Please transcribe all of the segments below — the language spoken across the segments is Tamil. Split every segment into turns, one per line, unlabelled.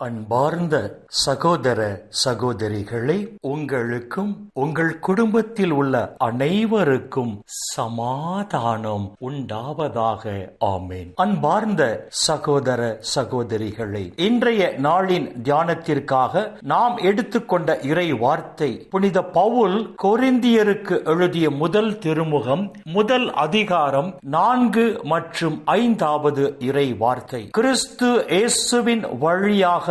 அன்பார்ந்த சகோதர சகோதரிகளை உங்களுக்கும் உங்கள் குடும்பத்தில் உள்ள அனைவருக்கும் சமாதானம் உண்டாவதாக. ஆமேன். அன்பார்ந்த சகோதர சகோதரிகளை இன்றைய நாளின் தியானத்திற்காக நாம் எடுத்துக்கொண்ட இறை வார்த்தை புனித பவுல் கொரிந்தியருக்கு எழுதிய முதல் திருமுகம் முதல் அதிகாரம் நான்கு மற்றும் ஐந்தாவது இறை வார்த்தை. கிறிஸ்து இயேசுவின் வழியாக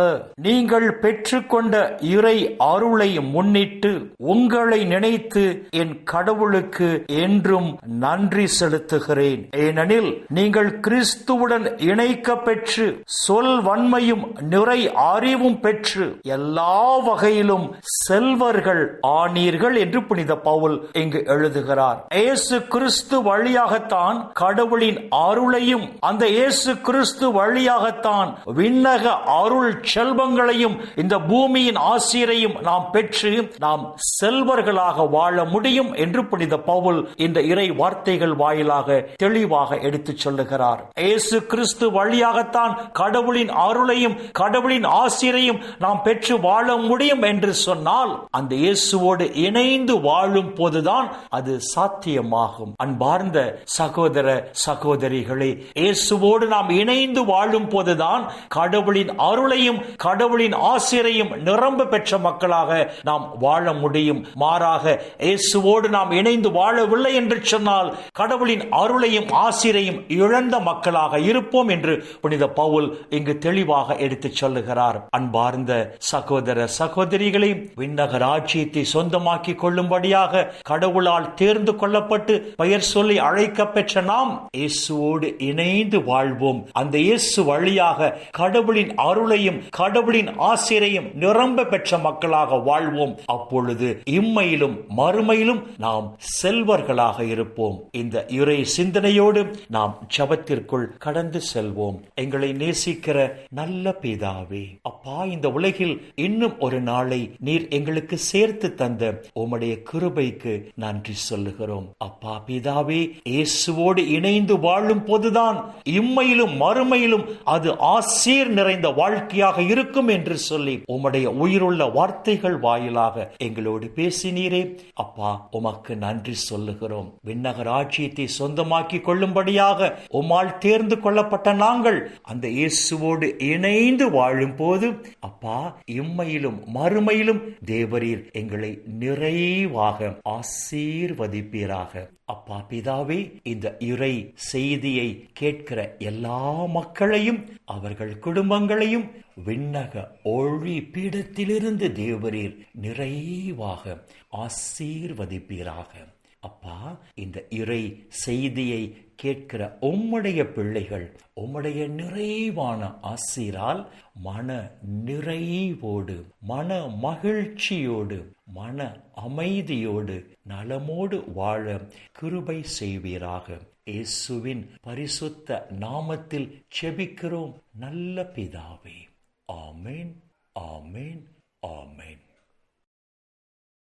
நீங்கள் பெற்றுக்கொண்ட இறை அருளை முன்னிட்டு உங்களை நினைத்து என் கடவுளுக்கு என்றும் நன்றி செலுத்துகிறேன். ஏனெனில் நீங்கள் கிறிஸ்துவுடன் இணைக்க பெற்று சொல் வன்மையும் நிறை அறிவும் பெற்று எல்லா வகையிலும் செல்வர்கள் ஆனீர்கள் என்று புனித பவுல் இங்கு எழுதுகிறார். இயேசு கிறிஸ்து வழியாகத்தான் கடவுளின் அருளையும் அந்த இயேசு கிறிஸ்து வழியாகத்தான் விண்ணக அருள் செல்வங்களையும் இந்த பூமியின் ஆசிரியரையும் நாம் பெற்று நாம் செல்வர்களாக வாழ முடியும் என்று புனித பவுல் இந்த இறை வார்த்தைகள் வாயிலாக தெளிவாக எடுத்துச் சொல்லுகிறார். இயேசு கிறிஸ்து வழியாகத்தான் கடவுளின் அருளையும் கடவுளின் ஆசிரியரையும் நாம் பெற்று வாழ முடியும் என்று சொன்னால் அந்த இயேசுவோடு இணைந்து வாழும் போதுதான் அது சாத்தியமாகும். அன்பார்ந்த சகோதர சகோதரிகளே இயேசுவோடு நாம் இணைந்து வாழும் போதுதான் கடவுளின் அருளையும் கடவுளின் ஆசிரியரையும் நிரம்ப பெற்ற மக்களாக நாம் வாழ முடியும். மாறாக இயேசுவோடு நாம் இணைந்து வாழவில்லை என்று சொன்னால் கடவுளின் அருளையும் ஆசிரியையும் இழந்த மக்களாக இருப்போம் என்று புனித பவுல் இங்கு தெளிவாக எடுத்துச் சொல்லுகிறார். அன்பார்ந்த சகோதர சகோதரிகளை விண்ணக ராஜ்யத்தை சொந்தமாக்கி கொள்ளும்படியாக கடவுளால் தேர்ந்து கொள்ளப்பட்டு பெயர் சொல்லி அழைக்க பெற்ற நாம் இயேசுவோடு இணைந்து வாழ்வோம். அந்த இயேசு வழியாக கடவுளின் அருளையும் கடவுளின் ஆசிரியையும் நிரம்ப பெற்ற மக்களாக வாழ்வோம். அப்பொழுது இம்மையிலும் மறுமையிலும் நாம் செல்வர்களாக இருப்போம். இந்த இறை சிந்தனையோடு நாம் ஜபத்திற்குள் கடந்து செல்வோம். எங்களை நேசிக்கிற நல்ல பிதாவே அப்பா இந்த உலகில் இன்னும் ஒரு நாளை நீர் எங்களுக்கு சேர்த்து தந்த உம்முடைய கிருபைக்கு நன்றி சொல்லுகிறோம். அப்பா பிதாவே இயேசுவோடு இணைந்து வாழும் போதுதான் இம்மையிலும் மறுமையிலும் அது ஆசீர் நிறைந்த வாழ்க்கையாக உதவியாக இருக்கும் என்று சொல்லி உம்முடைய உயிருள்ள வார்த்தைகள் வாயிலாக எங்களோடு பேசினீரே. அப்பா உமக்கு நன்றி சொல்லுகிறோம். விண்ணகர் ஆட்சியத்தை சொந்தமாக்கி கொள்ளும்படியாக உம்மால் தேர்ந்து கொள்ளப்பட்ட நாங்கள் அந்த இயேசுவோடு இணைந்து வாழும் போது அப்பா இம்மையிலும் மறுமையிலும் தேவரீர் எங்களை நிறைவாக ஆசீர்வதிப்பீராக. அப்பா பிதாவே இந்த இறை செய்தியை கேட்கிற எல்லா மக்களையும் அவர்கள் குடும்பங்களையும் விண்ணக ஒழி பீடத்திலிருந்து தேவரீர் நிறைவாக ஆசீர்வதிப்பீராக. அப்பா இந்த இறை செய்தியை கேட்கிற உம்முடைய பிள்ளைகள் உம்முடைய நிறைவான ஆசிரால் மன நிறைவோடு மன மகிழ்ச்சியோடு மன அமைதியோடு நலமோடு வாழ கிருபை செய்வீராக. இயேசுவின் பரிசுத்த நாமத்தில் செபிக்கிறோம். நல்ல பிதாவே. ஆமேன் ஆமேன் ஆமேன்